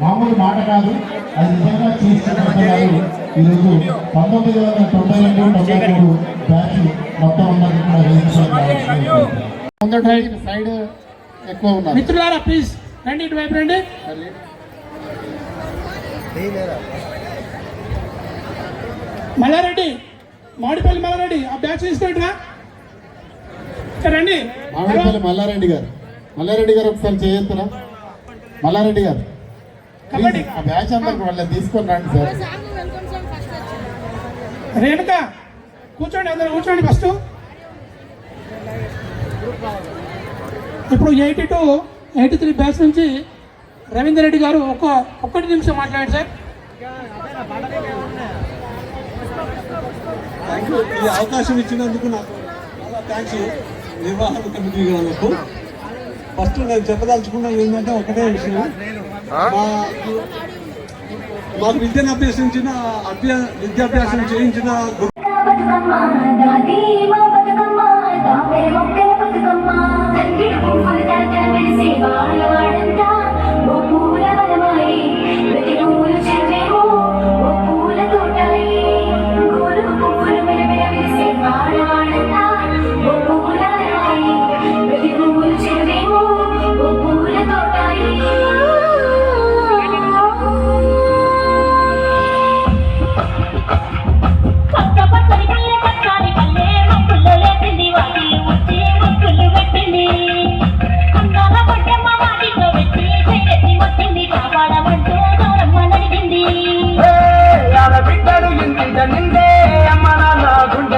మామూలు మాట కాదు అది నిజంగా చేసి చూపిస్తున్నారు ఈరోజు పంతొమ్మిది వందల తొంభై రెండు తొంభై మూడు బ్యాచ్ మొత్తం ఉన్నది కూడా సైడ్ ఎక్కువ ఉన్నారు. మిత్రులారా ప్లీజ్ రండి ఇటువైపు రండి. మల్లారెడ్డి మాడిపల్లి మల్లారెడ్డి ఆ బ్యాచ్ తీసుకుంటా ఇక్కడ రండి. మామిడిపల్లి మల్లారెడ్డి గారు. మల్లారెడ్డి గారు ఒకసారి చేయొద్దురా? మల్లారెడ్డి గారు. ఆ బ్యాచ్ అందరికి వాళ్ళని తీసుకొని రండి సార్. రేణుక కూర్చోండి అందరు కూర్చోండి ఫస్ట్ ఇప్పుడు eighty two eighty three batch నుంచి రవీందర్ రెడ్డి గారు ఒక ఒక్కటి నిమిషం మాట్లాడండి సార్. థ్యాంక్ యూ ఈ అవకాశం ఇచ్చినందుకు నాకు చాలా థ్యాంక్స్ నిర్వాహక కమిటీ వాళ్ళకు. ఫస్ట్ నేను చెప్పదలుచుకున్నది ఏంటంటే ఒకటే విషయం. మా మాకు విద్యను అభ్యసించిన అభ్య విద్యాభ్యాసం చేయించిన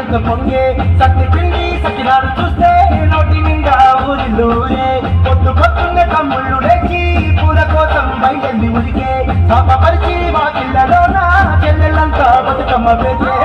సత్య పొంగే సత్య పిండి సకినాలు చూస్తే నోటి నిండా ఊరిలోనే పొద్దు పొద్దున్న తమ్ముళ్ళు లేచి పూల కోసం బయలుదేరి ఉరికే పాపపరిచి మా పిల్లలోన చెల్లెళ్ళంతా బతుకమ్మ పెట్టే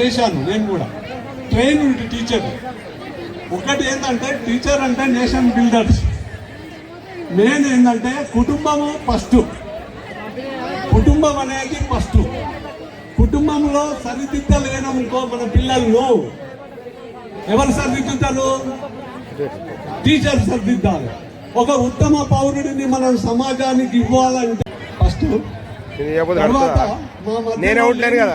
చేశాను నేను కూడా. ట్రైన్ టీచర్ ఒకటి ఏంటంటే టీచర్ అంటే నేషన్ బిల్డర్స్ మెయిన్ ఏంటంటే కుటుంబము ఫస్ట్ కుటుంబం అనేది ఫస్ట్ కుటుంబంలో సరిదిద్దలేననుకో మన పిల్లలు ఎవరు సరిదిద్దుతారు? టీచర్ సరిదిద్దాలి. ఒక ఉత్తమ పౌరుడిని మనం సమాజానికి ఇవ్వాలంటే ఫస్ట్ మా మధ్యలో నేనే కదా.